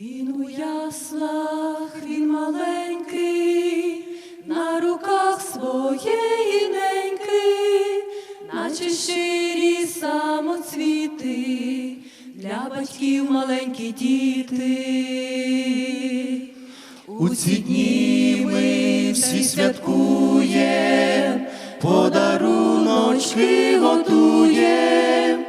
Він у яслах, він маленький, на руках своєї неньки, наче щирі самоцвіти, для батьків маленькі діти. У ці дні ми всі святкуєм, подаруночки готуєм,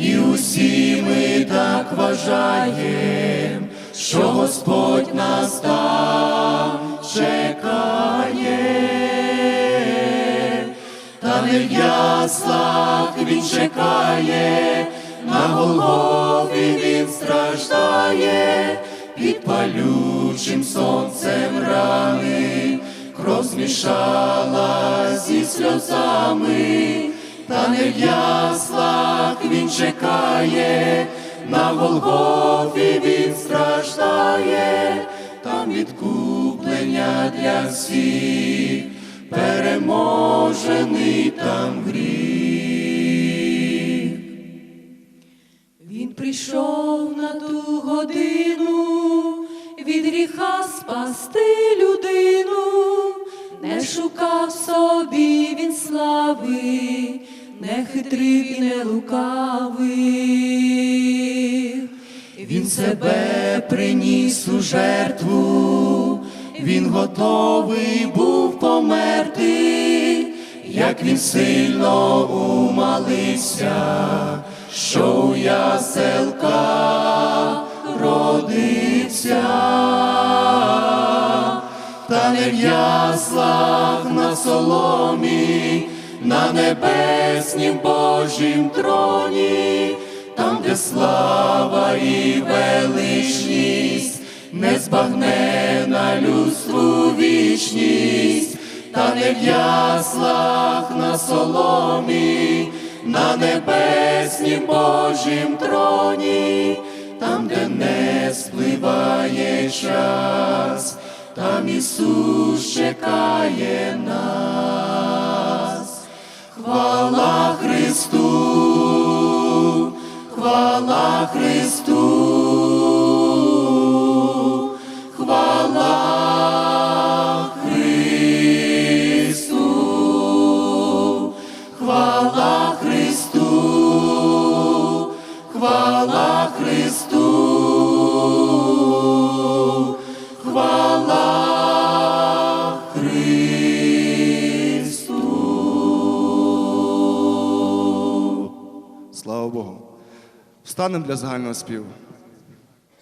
і усі ми так вважаєм, що Господь нас там чекає, та не в яслах він чекає, на Голгофі він страждає, під палючим сонцем рани, кров змішала зі сльозами, та не в яслах він чекає, на Голгофі він страждає, там відкуплення для всіх, переможений там гріх. Він прийшов на ту годину від гріха спасти людину, не шукав собі він слави, не хитрив і не лукавив. Він себе приніс у жертву, він готовий був померти, як він сильно умалився, що у яселка родився, та не в яслах на соломі, на небеснім Божім троні, там, де слава і величність, незбагнена людству вічність, та не в яслах на соломі, на небеснім Божім троні, там, де не спливає час, там Ісус чекає нас. Хвала Христу, хвала Христу, хвала Христу, хвала Христу, хвала. Слава Богу. Встанемо для загального співу.